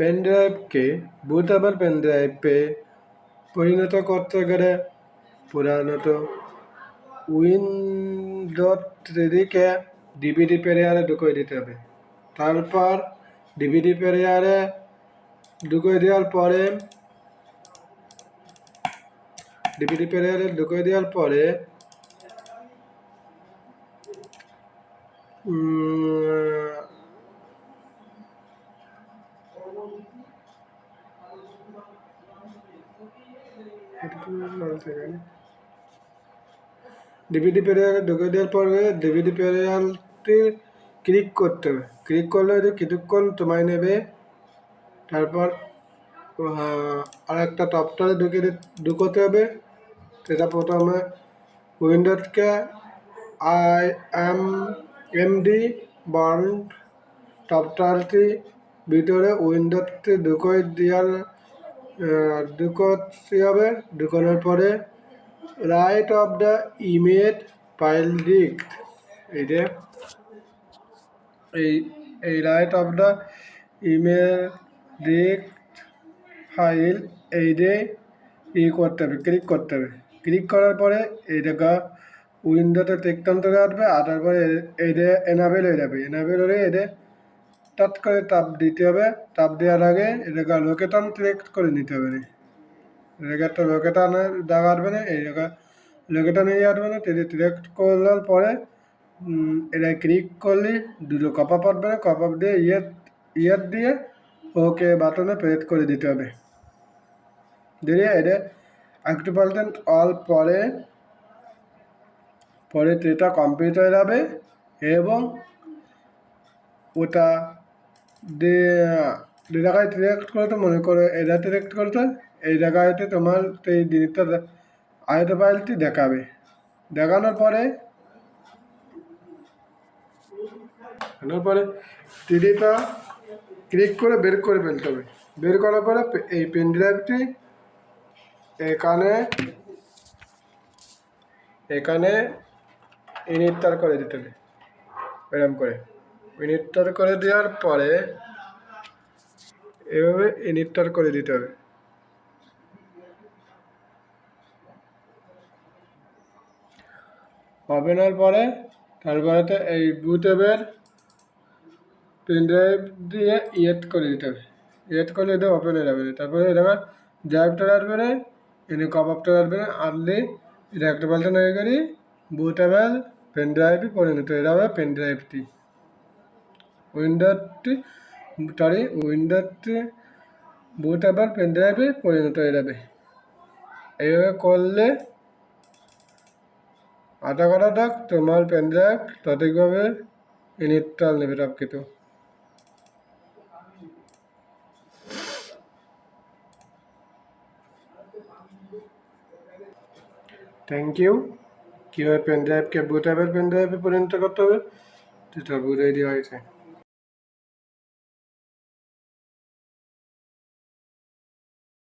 Pen ড্রাইভকে bootable pen ড্রাইভে পরিণত করতে গেলে প্রধানত উইন্ডোজ থ্রিকে ডিভিডি প্লেয়ারে ঢুকিয়ে দিতে হবে তারপর ডিভিডি প্লেয়ারে ঢুকিয়ে দেওয়ার পরে ডিভিডি প্লেয়ারে ঢুকিয়ে দেওয়ার পরে ডিভিডি প্লেয়ারে ঢুকে দেওয়ার পরে ডিভিডি প্লেয়ারটি ক্লিক করতে হবে। ক্লিক করলে কিছুক্ষণ সময় নেবে। তারপর আর একটা টপটারে ঢুকে ঢুকোতে হবে। সেটা প্রথমে উইন্ডোজকে আই এম এম ডি বার্ন টপটারটি ভিতরে উইন্ডোজটি ঢুকোয় দেওয়ার ঢুকোতে হবে। ঢুকানোর পরে right of the image file ডিক এই যে, এই এই রাইট অফ দ্য ইমেজ ডিক ফাইল এই যে, ই করতে হবে ক্লিক করতে হবে। ক্লিক করার পরে এই জায়গা উইন্ডোতে টেকতন্ত্রে আসবে আর তারপরে এই যে এনাবেল হয়ে যাবে। এনাবেল হলে এদের টাচ করে তাপ দিতে হবে। তাপ দেওয়ার আগে এটাকে লোকেটান সিলেক্ট করে নিতে হবে। এটাকে একটা লোকেটানে দেখা আসবে না, এই জায়গা লোকেটান নিয়ে আসবে না তেলে সিলেক্ট করার পরে এটা ক্লিক করলে দুটো কপ আপ আসবে না। কপ আপ দিয়ে ইয়ে ইয়ার দিয়ে ওকে বাটনে প্রেস করে দিতে হবে। দিয়ে এটা একটু পার্সেন্ট অল পরে পরে সেটা কমপ্লিট হয়ে যাবে এবং ওটা যে যে জায়গায় সিলেক্ট করেছ মনে করো এটা সিলেক্ট করেছ এই জায়গাতে তোমার সেই জিনিসটা আয়ত ফাইলটি দেখাবে। দেখানোর পরে দেখানোর পরে টিডিটা ক্লিক করে বের করে ফেলতে হবে। বের করার পরে এই পেন ড্রাইভটি এখানে এখানে ইনিস্টল করে দিতে হবে। এরকম করে ইনিস্টল করে দেওয়ার পরে এভাবে ইনিস্টল করে দিতে হবে। ওপেনার পরে তারপরে তো এই বুটেবের পেন ড্রাইভ দিয়ে ইয়েট করে দিতে হবে। ইয়েট করলে এটা ওপেন হয়ে যাবে তারপরে এটা ড্রাইভটা আসবে না এনে কপাপটা আসবে না আনলে এটা একটা পাল্টা হয়ে গেলে বুটেবেল পেন ড্রাইভই পরিণত। হয়ে যাবে পেন ড্রাইভটি উইন্ডোটি সরি উইন্ডোটি বুটেবল পেন ড্রাইভে পরিণত হয়ে যাবে। এইভাবে করলে আধা করা থাক তোমার পেন ড্রাইভ সঠিকভাবে ইনস্টল নেবে সব কিছু থ্যাংক ইউ কীভাবে পেন ড্রাইভকে বুটেবল পেন ড্রাইভে পরিণত করতে হবে, সেটা বুঝিয়ে দেওয়া হয়েছে।